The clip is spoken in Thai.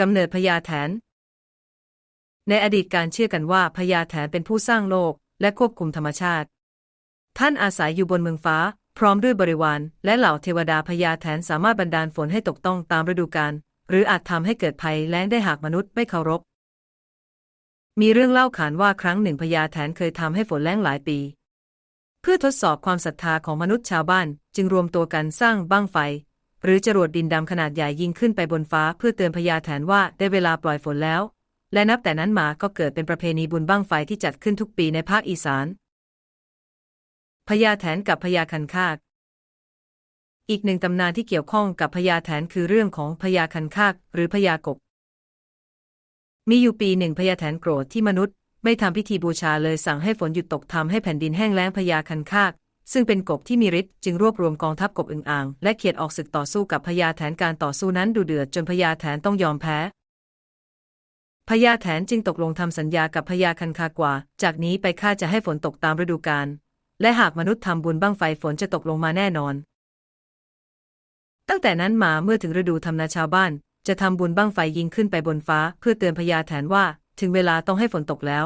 กำเนิดพญาแถน ในอดีตการเชื่อกันว่าพญาแถนเป็นผู้สร้างโลกและควบคุมธรรมชาติ ท่านอาศัยอยู่บนเมืองฟ้า พร้อมด้วยบริวาร และเหล่าเทวดาพญาแถนสามารถบันดาลฝนให้ตกต้องตามฤดูกาลหรืออาจทำให้เกิดภัยแล้งได้หากมนุษย์ไม่เคารพ มีเรื่องเล่าขานว่าครั้งหนึ่งพญาแถนเคยทำให้ฝนแล้งหลายปี เพื่อทดสอบความศรัทธาของมนุษย์ชาวบ้าน จึงรวมตัวกันสร้างบั้งไฟ หรือจรวดดินดำขนาดใหญ่ยิงขึ้นไปบนฟ้าเพื่อเตือนพญาแถนว่าได้เวลาปล่อยฝนแล้ว และนับแต่นั้นมาก็เกิดเป็นประเพณีบุญบั้งไฟที่จัดขึ้นทุกปีในภาคอีสานพญาแถนกับพญาคันคากอีกหนึ่งตำนานที่เกี่ยวข้องกับพญาแถนคือเรื่องของพญาคันคากหรือพญากบ มีอยู่ปีหนึ่งพญาแถนโกรธที่มนุษย์ ไม่ทำพิธีบูชาเลยสั่งให้ฝนหยุดตกทำให้แผ่นดินแห้งแล้งพญาคันคาก ซึ่งเป็นกบที่มีฤทธิ์จึงรวบรวมกองทัพกบอึ่งอ่าง และเขียดออกศึกต่อสู้กับพญาแถนการต่อสู้นั้นดูเดือดจนพญาแถนต้องยอมแพ้พญาแถนจึงตกลงทำสัญญากับพญาคันคากว่า จากนี้ไปข้าจะให้ฝนตกตามฤดูกาลและหากมนุษย์ทำบุญบั้งไฟฝนจะตกลงมาแน่นอน ตั้งแต่นั้นมาเมื่อถึงฤดูทำนาชาวบ้าน จะทำบุญบั้งไฟยิงขึ้นไปบนฟ้า เพื่อเตือนพญาแถนว่า ถึงเวลาต้องให้ฝนตกแล้ว